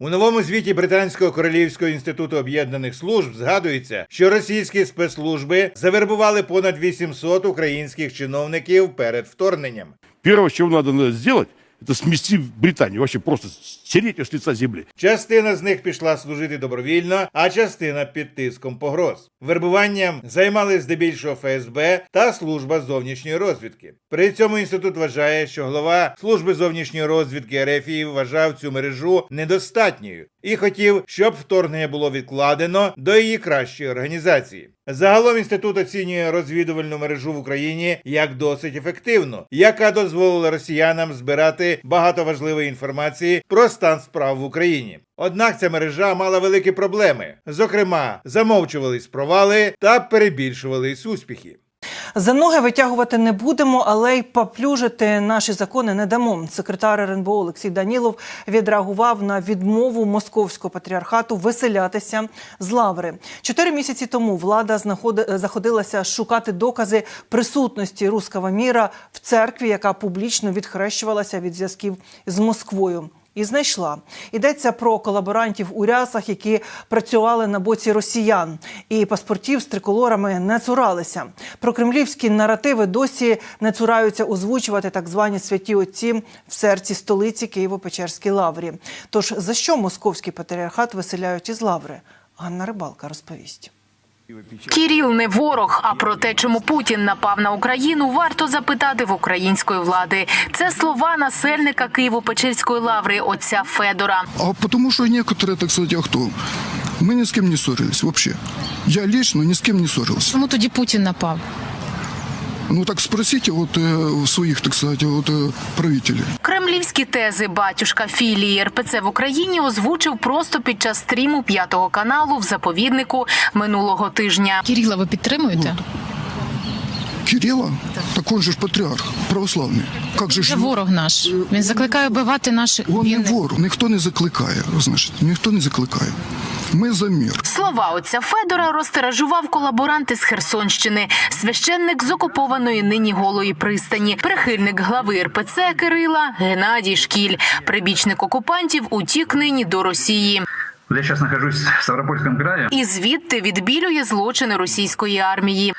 У новому звіті Британського королівського інституту об'єднаних служб згадується, що російські спецслужби завербували понад 800 українських чиновників перед вторгненням. Перше, що треба сделать, это смести Британию, вообще просто стереть с лица земли. Частина з них пішла служити добровільно, а частина під тиском погроз. Вербуванням займались здебільшого ФСБ та служба зовнішньої розвідки. При цьому інститут вважає, що голова служби зовнішньої розвідки РФІ вважав цю мережу недостатньою і хотів, щоб вторгнення було відкладено до її кращої організації. Загалом інститут оцінює розвідувальну мережу в Україні як досить ефективну, яка дозволила росіянам збирати багато важливої інформації про стан справ в Україні. Однак ця мережа мала великі проблеми. Зокрема, замовчувались провали та перебільшувались успіхи. За ноги витягувати не будемо, але й поплюжити наші закони не дамо. Секретар РНБО Олексій Данілов відреагував на відмову московського патріархату виселятися з лаври. Чотири місяці тому влада заходилася шукати докази присутності руского міра в церкві, яка публічно відхрещувалася від зв'язків з Москвою. І знайшла йдеться про колаборантів у рясах, які працювали на боці росіян, і паспортів з триколорами не цуралися. Про кремлівські наративи досі не цураються озвучувати так звані святі отці в серці столиці Києво-Печерській лаврі. Тож за що московський патріархат виселяють із лаври? Ганна Рибалка розповість. Кіріл не ворог. А про те, чому Путін напав на Україну, варто запитати в української влади. Це слова насельника Києво-Печерської лаври отця Федора. А потому что некоторые, так сказать, а кто? Мы ни с кем не ссорились вообще. Я лично ни с кем не ссорился. Чому тоді Путін напав? Ну так спросите вот э, своих, так сказать, вот э, правителей. Кремлівські тези батюшка філії РПЦ в Україні озвучив просто під час стріму п'ятого каналу в заповіднику минулого тижня. Кирила ви підтримуєте? Кирила? так он же ж патріарх православний. Як же Це ж ворог наш. Він закликає вбивати наших Він не вільних. вор, ніхто не закликає, значить, ніхто не закликає. Ми за мір. Слова отця Федора розтиражував колаборанти з Херсонщини, священник з окупованої нині голої пристані, прихильник глави РПЦ Кирила Геннадій Шкіль, прибічник окупантів утік нині до Росії. Я сейчас нахожусь в Ставропольском крае. І звідти відбілює злочини російської армії.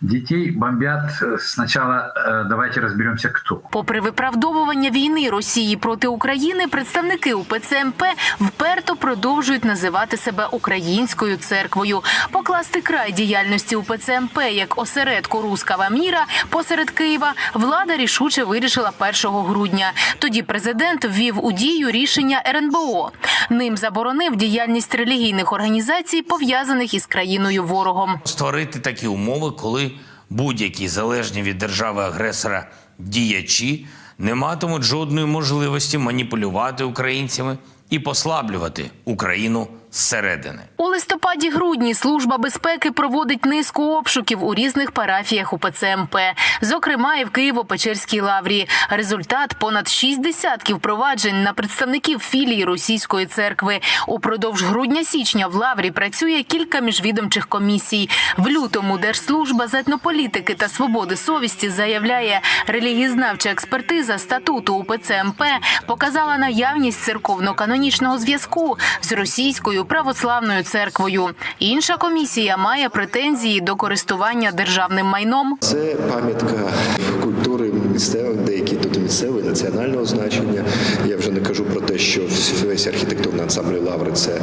Детей бомбят. Э, Сначала э, давайте разберемся, кто. Попри виправдовування війни Росії проти України, представники УПЦ МП вперто продовжують називати себе українською церквою. Покласти край діяльності УПЦ МП як осередку рускава міра посеред Києва влада рішуче вирішила 1 грудня. Тоді президент ввів у дію рішення РНБО. Ним заборонив діяльність релігійних організацій, пов'язаних із країною ворогом. створити такі умови, коли будь-які залежні від держави-агресора діячі не матимуть жодної можливості маніпулювати українцями і послаблювати Україну зсередини. У листопаді-грудні служба безпеки проводить низку обшуків у різних парафіях УПЦ МП, зокрема і в Києво-Печерській лаврі. Результат понад шість десятків проваджень на представників філії російської церкви. Упродовж грудня-січня в лаврі працює кілька міжвідомчих комісій. В лютому Держслужба з етнополітики та свободи совісті заявляє, релігієзнавча експертиза статуту УПЦ МП показала наявність церковно-канонічного зв'язку з російською православною церквою. Інша комісія має претензії до користування державним майном. Це пам'ятка культури місцевих, деякі тут місцеві національного значення. Я вже не кажу про те, що весь архітектурний ансамбль лаври це е,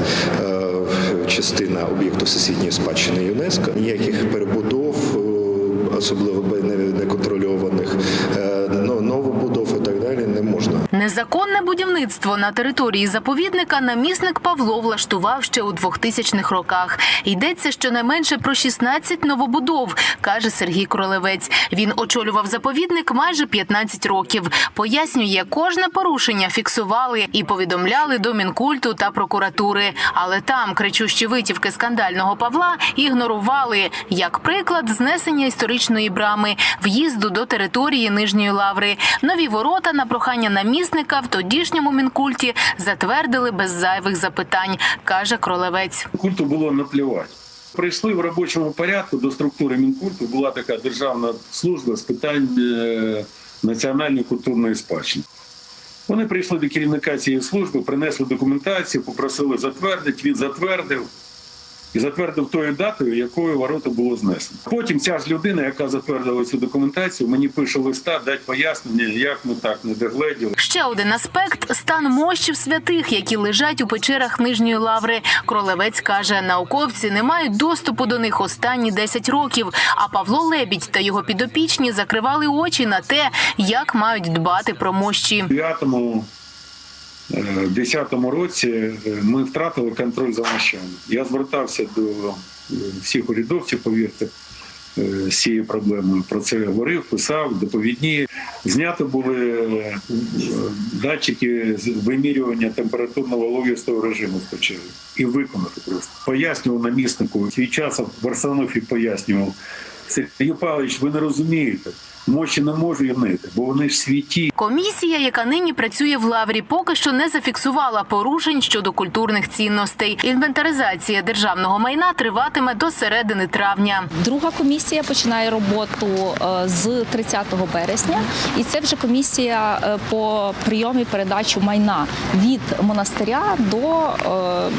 частина об'єкту всесвітньої спадщини ЮНЕСКО. Ніяких перебудов, е, особливо не- неконтрольованих, е, новобудов і так далі не можна. Незаконне будівництво на території заповідника намісник Павло влаштував ще у 2000-х роках. Йдеться щонайменше про 16 новобудов, каже Сергій Кролевець. Він очолював заповідник майже 15 років. Пояснює, кожне порушення фіксували і повідомляли до Мінкульту та прокуратури. Але там кричущі витівки скандального Павла ігнорували. Як приклад, знесення історичної брами, в'їзду до території Нижньої лаври. Нові ворота на прохання намісника в тодішньому мінкульті затвердили без зайвих запитань, каже Кролевець. Культу було наплівати. Прийшли в робочому порядку до структури Мінкульту. Була така державна служба з питань е, національної культурної спадщини. Вони прийшли до керівника цієї служби, принесли документацію, попросили затвердити. Він затвердив і затвердив тою датою, якою ворота було знесено. Потім ця ж людина, яка затвердила цю документацію, мені пише листа, дать пояснення, як ми так не догледіли. Ще один аспект стан мощів святих, які лежать у печерах нижньої лаври. Кролевець каже, науковці не мають доступу до них останні 10 років. А Павло Лебідь та його підопічні закривали очі на те, як мають дбати про мощі. У 9-му, е, 10-му році е, ми втратили контроль за мощами. Я звертався до е, всіх урядовців, повірте, е, з цією проблемою. Про це говорив, писав, доповідні. Знято були датчики вимірювання температурного вологістого режиму в. І виконати просто. Пояснював наміснику. Свій час в Арсенофі пояснював. Сергій Павлович, ви не розумієте. Мощі не можу явнити, бо вони ж святі. Комісія, яка нині працює в лаврі, поки що не зафіксувала порушень щодо культурних цінностей. Інвентаризація державного майна триватиме до середини травня. Друга комісія починає роботу е, з 30 березня, і це вже комісія е, по прийомі передачу майна від монастиря до е,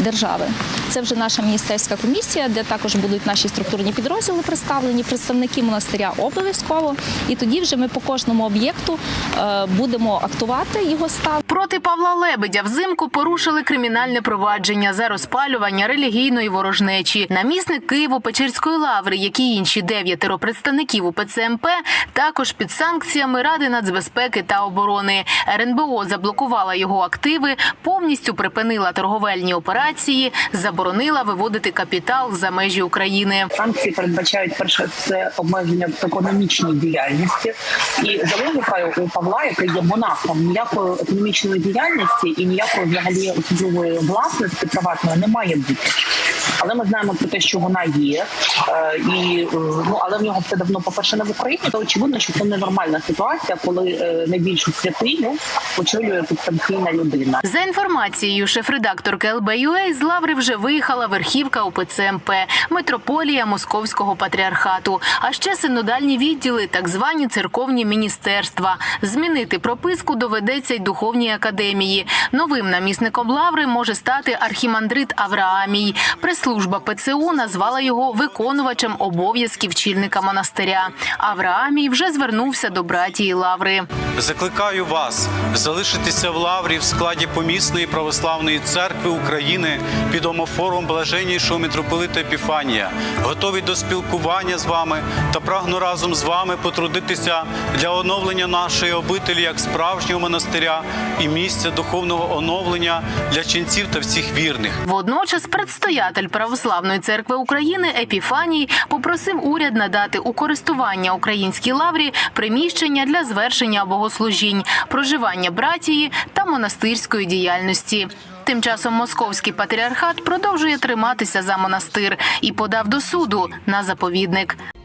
держави. Це вже наша міністерська комісія, де також будуть наші структурні підрозділи представлені, представники монастиря обов'язково. І тоді вже ми по кожному об'єкту е, будемо актувати його стан. Проти Павла Лебедя взимку порушили кримінальне провадження за розпалювання релігійної ворожнечі. Намісник Києво-Печерської лаври, як і інші дев'ятеро представників УПЦ МП, також під санкціями Ради нацбезпеки та оборони. РНБО заблокувала його активи, повністю припинила торговельні операції, заборонила виводити капітал за межі України. Санкції передбачають перше це обмеження в економічній діяльності, і за логікою Павла, який є монахом, ніякої економічної діяльності і ніякої взагалі особливої власності приватної не має бути. Але ми знаємо про те, що вона є, е, і е, ну але в нього це давно по перше не в Україні. То очевидно, що це ненормальна ситуація, коли е, найбільшу святиню очолює підстанційна людина. За інформацією шеф-редакторки ЛБ.UA, з лаври вже виїхала верхівка УПЦ МП, митрополія Московського патріархату, а ще синодальні відділи, так звані церковні міністерства. Змінити прописку доведеться й духовній академії. Новим намісником лаври може стати архімандрит Авраамій. Прес-служба ПЦУ назвала його виконувачем обов'язків чільника монастиря. Авраамій вже звернувся до братії лаври. Закликаю вас залишитися в лаврі в складі помісної православної церкви України під омофором блаженнішого митрополита Епіфанія. Готовий до спілкування з вами та прагну разом з вами потрудитися для оновлення нашої обителі як справжнього монастиря і місця духовного оновлення для ченців та всіх вірних. Водночас предстоятель Православної церкви України Епіфаній попросив уряд надати у користування українській лаврі приміщення для звершення богослужінь, проживання братії та монастирської діяльності. Тим часом московський патріархат продовжує триматися за монастир і подав до суду на заповідник.